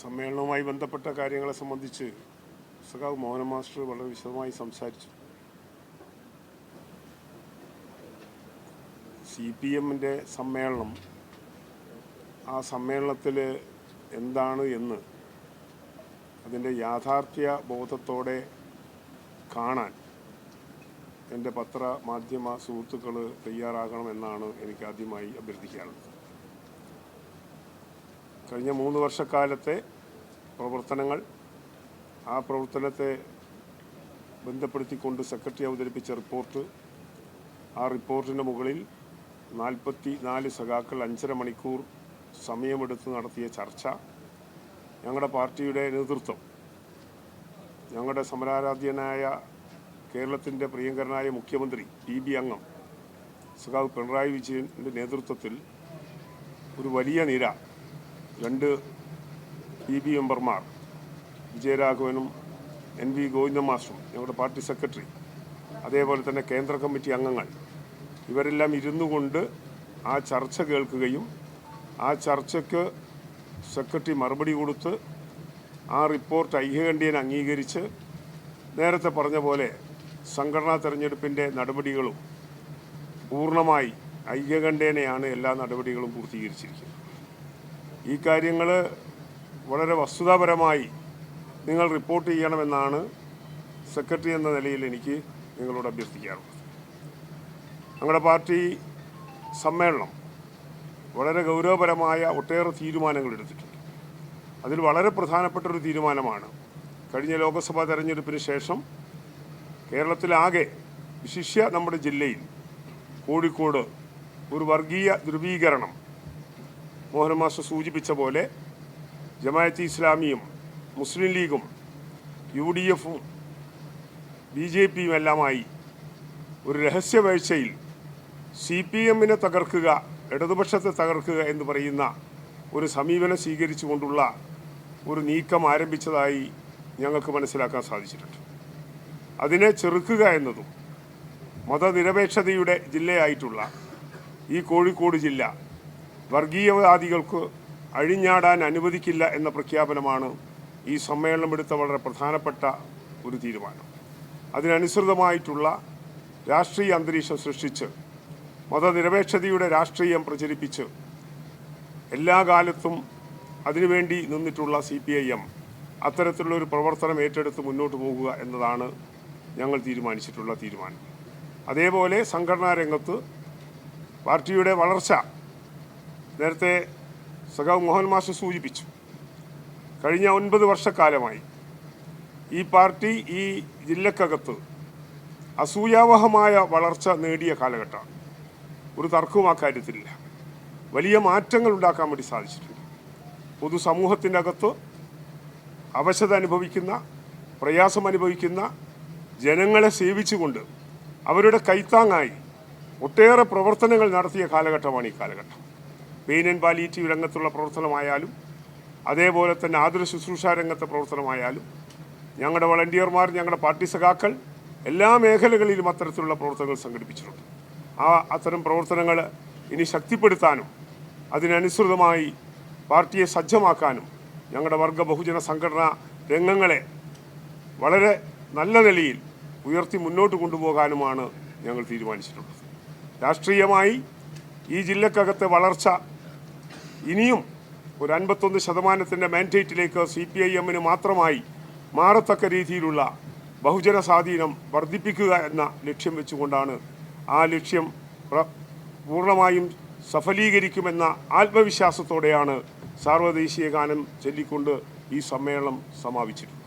സമ്മേളനവുമായി ബന്ധപ്പെട്ട കാര്യങ്ങളെ സംബന്ധിച്ച് സഖാവ് മോഹന മാസ്റ്റർ വളരെ വിശദമായി സംസാരിച്ചു. സി പി എമ്മിന്റെ സമ്മേളനം ആ സമ്മേളനത്തിൽ എന്താണ് എന്ന് അതിന്റെ യാഥാർത്ഥ്യ ബോധത്തോടെ കാണാൻ എന്റെ പത്ര മാധ്യമ സുഹൃത്തുക്കൾ തയ്യാറാകണമെന്നാണ് എനിക്ക് ആദ്യമായി അഭ്യർത്ഥിക്കാനുള്ളത്. കഴിഞ്ഞ മൂന്ന് വർഷക്കാലത്തെ പ്രവർത്തനങ്ങൾ ആ പ്രവർത്തനത്തെ ബന്ധപ്പെടുത്തിക്കൊണ്ട് സെക്രട്ടറി അവതരിപ്പിച്ച റിപ്പോർട്ട് ആ റിപ്പോർട്ടിന്റെ മുകളിൽ നാൽപ്പത്തി നാല് സഖാക്കൾ അഞ്ചര മണിക്കൂർ സമയമെടുത്ത് നടത്തിയ ചർച്ച ഞങ്ങളുടെ പാർട്ടിയുടെ നേതൃത്വം ഞങ്ങളുടെ സമരാരാധ്യനായ കേരളത്തിന്റെ പ്രിയങ്കരനായ മുഖ്യമന്ത്രി പി ബി അംഗം സഖാവ് പിണറായി വിജയന്റെ നേതൃത്വത്തിൽ ഒരു വലിയ നിര രണ്ട് പി ബി മെമ്പർമാർ വിജയരാഘവനും എൻ വി ഗോവിന്ദ മാസ്റ്ററും ഞങ്ങളുടെ പാർട്ടി സെക്രട്ടറി അതേപോലെ തന്നെ കേന്ദ്ര കമ്മിറ്റി അംഗങ്ങൾ. ഇവരെല്ലാം ഇരുന്നു കൊണ്ട് ആ ചർച്ച കേൾക്കുകയും ആ ചർച്ചയ്ക്ക് സെക്രട്ടറി മറുപടി കൊടുത്ത് ആ റിപ്പോർട്ട് ഐക്യകണ്ഠ്യേന അംഗീകരിച്ച് നേരത്തെ പറഞ്ഞ പോലെ സംഘടനാ തെരഞ്ഞെടുപ്പിന്റെ നടപടികളും പൂർണമായി ഐക്യകണ്ഠേനയാണ് എല്ലാ നടപടികളും പൂർത്തീകരിച്ചിരിക്കുന്നത്. ഈ കാര്യങ്ങൾ വളരെ വസ്തുതാപരമായി നിങ്ങൾ റിപ്പോർട്ട് ചെയ്യണമെന്നാണ് സെക്രട്ടറി എന്ന നിലയിൽ എനിക്ക് നിങ്ങളോട് അഭ്യർത്ഥിക്കാറുള്ളത് ഞങ്ങളുടെ പാർട്ടി സമ്മേളനം വളരെ ഗൗരവപരമായ ഒട്ടേറെ തീരുമാനങ്ങൾ എടുത്തിട്ടുണ്ട്. അതിൽ വളരെ പ്രധാനപ്പെട്ട ഒരു തീരുമാനമാണ് കഴിഞ്ഞ ലോക്സഭാ തെരഞ്ഞെടുപ്പിന് ശേഷം കേരളത്തിലാകെ വിശിഷ്യ നമ്മുടെ ജില്ലയിൽ കോഴിക്കോട് ഒരു വർഗീയ ധ്രുവീകരണം മാസ്റ്റർ സൂചിപ്പിച്ച പോലെ ജമായത്ത് ഇസ്ലാമിയും മുസ്ലിം ലീഗും യു ഡി എഫും ബി ജെ പിയും എല്ലാമായി ഒരു രഹസ്യവേഴ്ചയിൽ സി പി എമ്മിനെ തകർക്കുക ഇടതുപക്ഷത്തെ തകർക്കുക എന്ന് പറയുന്ന ഒരു സമീപനം സ്വീകരിച്ചുകൊണ്ടുള്ള ഒരു നീക്കം ആരംഭിച്ചതായി ഞങ്ങൾക്ക് മനസ്സിലാക്കാൻ സാധിച്ചിട്ടുണ്ട്. അതിനെ ചെറുക്കുക എന്നതും മതനിരപേക്ഷതയുടെ ജില്ലയായിട്ടുള്ള ഈ കോഴിക്കോട് ജില്ല വർഗീയവാദികൾക്ക് അഴിഞ്ഞാടാൻ അനുവദിക്കില്ല എന്ന പ്രഖ്യാപനമാണ് ഈ സമ്മേളനം എടുത്ത വളരെ പ്രധാനപ്പെട്ട ഒരു തീരുമാനം. അതിനനുസൃതമായിട്ടുള്ള രാഷ്ട്രീയ അന്തരീക്ഷം സൃഷ്ടിച്ച് മതനിരപേക്ഷതയുടെ രാഷ്ട്രീയം പ്രചരിപ്പിച്ച് എല്ലാ കാലത്തും അതിനുവേണ്ടി നിന്നിട്ടുള്ള സി പി ഐ എം അത്തരത്തിലുള്ള ഒരു പ്രവർത്തനം ഏറ്റെടുത്ത് മുന്നോട്ട് പോകുക എന്നതാണ് ഞങ്ങൾ തീരുമാനിച്ചിട്ടുള്ള തീരുമാനം. അതേപോലെ സംഘടനാ രംഗത്ത് പാർട്ടിയുടെ വളർച്ച നേരത്തെ സഖാവ് മോഹൻ മാസ്റ്റർ സൂചിപ്പിച്ചു. കഴിഞ്ഞ ഒൻപത് വർഷക്കാലമായി ഈ പാർട്ടി ഈ ജില്ലക്കകത്ത് അസൂയാവഹമായ വളർച്ച നേടിയ കാലഘട്ടമാണ്. ഒരു തർക്കവും ആ കാര്യത്തിലില്ല. വലിയ മാറ്റങ്ങൾ ഉണ്ടാക്കാൻ വേണ്ടി സാധിച്ചിട്ടുണ്ട്. പൊതുസമൂഹത്തിന്റെ അകത്ത് അവശത അനുഭവിക്കുന്ന പ്രയാസം അനുഭവിക്കുന്ന ജനങ്ങളെ സേവിച്ചുകൊണ്ട് അവരുടെ കൈത്താങ്ങായി ഒട്ടേറെ പ്രവർത്തനങ്ങൾ നടത്തിയ കാലഘട്ടമാണ് ഈ കാലഘട്ടം. പെയിൻ ആൻഡ് പാലിയേറ്റീവ് രംഗത്തുള്ള പ്രവർത്തനമായാലും അതേപോലെ തന്നെ ആതുര ശുശ്രൂഷ രംഗത്തെ പ്രവർത്തനമായാലും ഞങ്ങളുടെ വളണ്ടിയർമാർ ഞങ്ങളുടെ പാർട്ടി സഖാക്കൾ എല്ലാ മേഖലകളിലും അത്തരത്തിലുള്ള പ്രവർത്തനങ്ങൾ സംഘടിപ്പിച്ചിട്ടുണ്ട്. ആ അത്തരം പ്രവർത്തനങ്ങൾ ഇനി ശക്തിപ്പെടുത്താനും അതിനനുസൃതമായി പാർട്ടിയെ സജ്ജമാക്കാനും ഞങ്ങളുടെ വർഗ ബഹുജന സംഘടനാ രംഗങ്ങളെ വളരെ നല്ല നിലയിൽ ഉയർത്തി മുന്നോട്ട് കൊണ്ടുപോകാനുമാണ് ഞങ്ങൾ തീരുമാനിച്ചിട്ടുള്ളത്. രാഷ്ട്രീയമായി ഈ ജില്ലക്കകത്തെ വളർച്ച ഇനിയും ഒരു അൻപത്തൊന്ന് ശതമാനത്തിന്റെ മാൻഡേറ്റിലേക്ക് സി പി ഐ എമ്മിന് മാത്രമായി മാറത്തക്ക രീതിയിലുള്ള ബഹുജന സ്വാധീനം വർദ്ധിപ്പിക്കുക എന്ന ലക്ഷ്യം വെച്ചുകൊണ്ടാണ് ആ ലക്ഷ്യം പൂർണമായും സഫലീകരിക്കുമെന്ന ആത്മവിശ്വാസത്തോടെയാണ് സാർവദേശീയ ഗാനം ചൊല്ലിക്കൊണ്ട് ഈ സമ്മേളനം സമാപിച്ചിട്ടുള്ളത്.